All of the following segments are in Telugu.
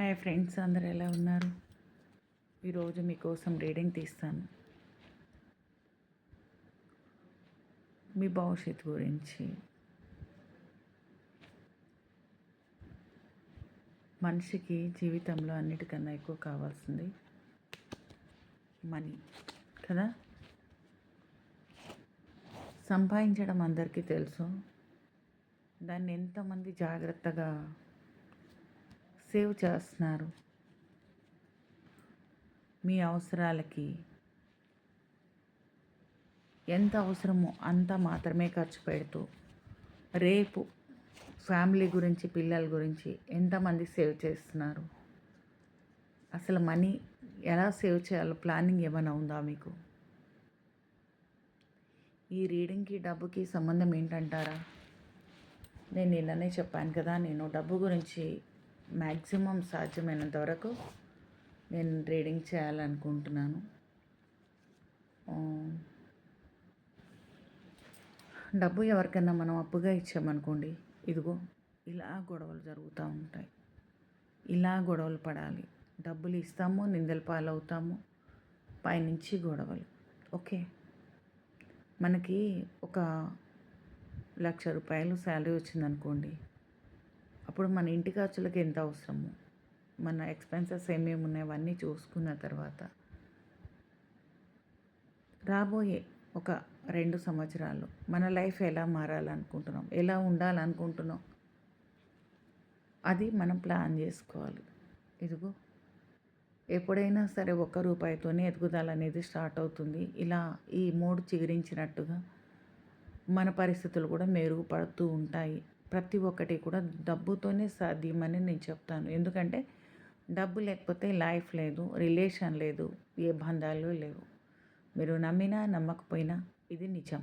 హాయ్ ఫ్రెండ్స్ అందరు ఎలా ఉన్నారు? ఈరోజు మీకోసం రీడింగ్ తీస్తాను. మీ భవిష్యత్తు గురించి. మనిషికి జీవితంలో అన్నిటికన్నా ఎక్కువ కావాల్సింది మనీ కదా? సంపాదించడం అందరికీ తెలుసు. దాన్ని ఎంతమంది జాగ్రత్తగా సేవ్ చేస్తున్నారు. మీ అవసరాలకి ఎంత అవసరమో అంత మాత్రమే ఖర్చు పెడుతూ రేపు ఫ్యామిలీ గురించి పిల్లల గురించి ఎంతమంది సేవ్ చేస్తున్నారు? అసలు మనీ ఎలా సేవ్ చేయాలో ప్లానింగ్ ఏమైనా ఉందా మీకు? ఈ రీడింగ్కి డబ్బుకి సంబంధం ఏంటంటారా? నేను నిన్ననే చెప్పాను కదా నేను డబ్బు గురించి మ్యాక్సిమం సాధ్యమైనంత వరకు నేను రీడింగ్ చేయాలనుకుంటున్నాను. డబ్బు ఎవరికైనా మనం అప్పుగా ఇచ్చామనుకోండి ఇదిగో ఇలా గొడవలు జరుగుతూ ఉంటాయి. ఇలా గొడవలు పడాలి. డబ్బులు ఇస్తాము నిందల పాలవుతాము పైనుంచి గొడవలు. ఓకే. మనకి ఒక లక్ష రూపాయలు శాలరీ వచ్చిందనుకోండి అప్పుడు మన ఇంటి ఖర్చులకు ఎంత అవసరము? మన ఎక్స్పెన్సెస్ ఏమేమి ఉన్నాయో? అవన్నీ చూసుకున్న తర్వాత రాబోయే ఒక రెండు సంవత్సరాలు మన లైఫ్ ఎలా మారాలనుకుంటున్నాం? ఎలా ఉండాలనుకుంటున్నాం? అది మనం ప్లాన్ చేసుకోవాలి. ఇదిగో ఎప్పుడైనా సరే ఒక్క రూపాయితోనే ఎదుగుదల అనేది స్టార్ట్ అవుతుంది. ఇలా ఈ మూడు చిగురించినట్టుగా మన పరిస్థితులు కూడా మెరుగుపడుతూ ఉంటాయి. ప్రతి ఒక్కటి కూడా డబ్బుతోనే సాధ్యమని నేను చెప్తాను. ఎందుకంటే డబ్బు లేకపోతే లైఫ్ లేదు రిలేషన్ లేదు ఏ బంధాలు లేవు. మీరు నమ్మినా నమ్మకపోయినా ఇది నిజం.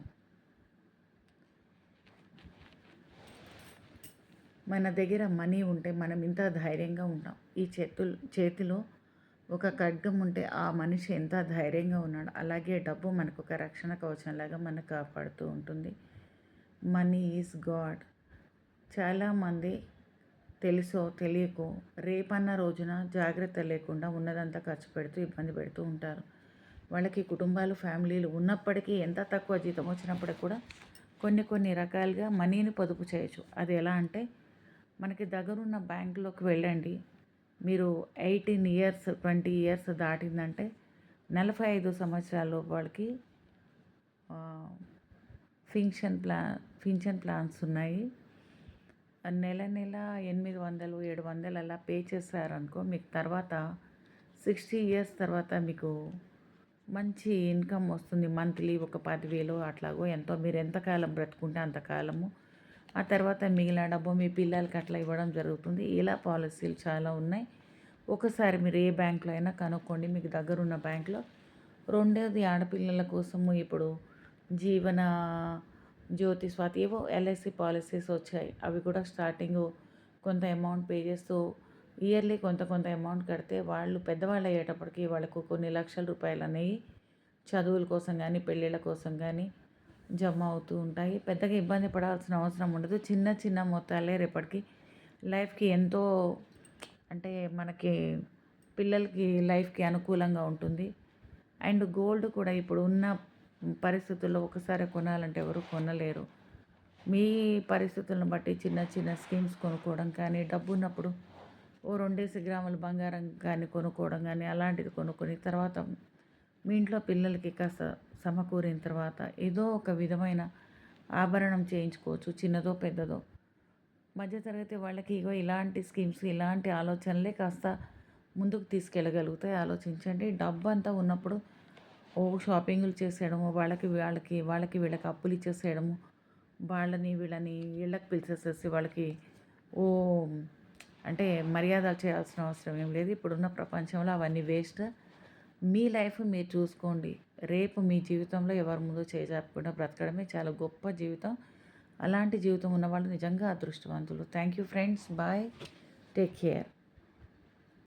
మన దగ్గర మనీ ఉంటే మనం ఇంత ధైర్యంగా ఉంటాం ఈ చేతులు చేతిలో ఒక ఖడ్గం ఉంటే ఆ మనిషి ఎంత ధైర్యంగా ఉన్నాడు. అలాగే డబ్బు మనకు ఒక రక్షణ కవచంలాగా మనకు కాపాడుతూ ఉంటుంది. Money is God. చాలామంది తెలుసో తెలియకో రేపన్న రోజున జాగ్రత్త లేకుండా ఉన్నదంతా ఖర్చు పెడుతూ ఇబ్బంది పెడుతూ ఉంటారు. వాళ్ళకి కుటుంబాలు ఫ్యామిలీలు ఉన్నప్పటికీ ఎంత తక్కువ జీతం వచ్చినప్పటికి కూడా కొన్ని కొన్ని రకాలుగా మనీని పొదుపు చేయొచ్చు. అది ఎలా అంటే మనకి దగ్గరున్న బ్యాంకులోకి వెళ్ళండి. మీరు ఎయిటీన్ ఇయర్స్ ట్వంటీ ఇయర్స్ దాటిందంటే నలభై ఐదు సంవత్సరాల వాళ్ళకి ఫింక్షన్ ప్లా ఫింక్షన్ ప్లాన్స్ ఉన్నాయి. నెల నెల ఎనిమిది వందలు ఏడు వందలు అలా పే చేశారనుకో మీకు తర్వాత సిక్స్టీ ఇయర్స్ తర్వాత మీకు మంచి ఇన్కమ్ వస్తుంది. మంత్లీ ఒక పదివేలు అట్లాగో ఎంతో మీరు ఎంతకాలం బ్రతుకుంటే అంతకాలము ఆ తర్వాత మిగిలిన డబ్బు మీ పిల్లలకి అట్లా ఇవ్వడం జరుగుతుంది. ఇలా పాలసీలు చాలా ఉన్నాయి. ఒకసారి మీరు ఏ బ్యాంకులో అయినా కనుక్కోండి. మీకు దగ్గరున్న బ్యాంకులో రెండోది ఆడపిల్లల కోసము ఇప్పుడు జీవన జ్యోతి స్వాతి ఏవో ఎల్ఐసి పాలసీస్ వచ్చాయి. అవి కూడా స్టార్టింగ్ కొంత అమౌంట్ పే చేస్తూ ఇయర్లీ కొంత కొంత అమౌంట్ కడితే వాళ్ళు పెద్దవాళ్ళు అయ్యేటప్పటికి వాళ్ళకు కొన్ని లక్షల రూపాయలు అనేవి చదువుల కోసం కానీ పెళ్ళిళ్ళ కోసం కానీ జమ అవుతూ ఉంటాయి. పెద్దగా ఇబ్బంది పడాల్సిన అవసరం ఉండదు. చిన్న చిన్న మొత్తాలే రేపటికి లైఫ్కి ఎంతో అంటే మనకి పిల్లలకి లైఫ్కి అనుకూలంగా ఉంటుంది. అండ్ గోల్డ్ కూడా ఇప్పుడు ఉన్న పరిస్థితుల్లో ఒకసారి కొనాలంటే ఎవరు కొనలేరు. మీ పరిస్థితులను బట్టి చిన్న చిన్న స్కీమ్స్ కొనుక్కోవడం కానీ డబ్బు ఉన్నప్పుడు ఓ రెండేసి గ్రాముల బంగారం కానీ కొనుక్కోవడం కానీ అలాంటిది కొనుక్కొని తర్వాత మీ ఇంట్లో పిల్లలకి కాస్త సమకూరిన తర్వాత ఏదో ఒక విధమైన ఆభరణం చేయించుకోవచ్చు చిన్నదో పెద్దదో. మధ్యతరగతి వాళ్ళకి ఇగో ఇలాంటి స్కీమ్స్ ఇలాంటి ఆలోచనలే కాస్త ముందుకు తీసుకెళ్ళగలుగుతాయి ఆలోచించండి. డబ్బు అంతా ఉన్నప్పుడు ఓ షాపింగ్లు చేసేయడము వాళ్ళకి వాళ్ళకి వాళ్ళకి వీళ్ళకి అప్పులు ఇచ్చేసేయడము వాళ్ళని వీళ్ళని వీళ్ళకి పిలిచేసేసి వాళ్ళకి ఓ అంటే మర్యాదలు చేయాల్సిన అవసరం ఏం లేదు. ఇప్పుడున్న ప్రపంచంలో అవన్నీ వేస్ట్. మీ లైఫ్ మీరు చూసుకోండి. రేపు మీ జీవితంలో ఎవరి ముందు చేజాపకుండా బ్రతకడమే చాలా గొప్ప జీవితం. అలాంటి జీవితం ఉన్న వాళ్ళు నిజంగా అదృష్టవంతులు. Thank you friends bye take care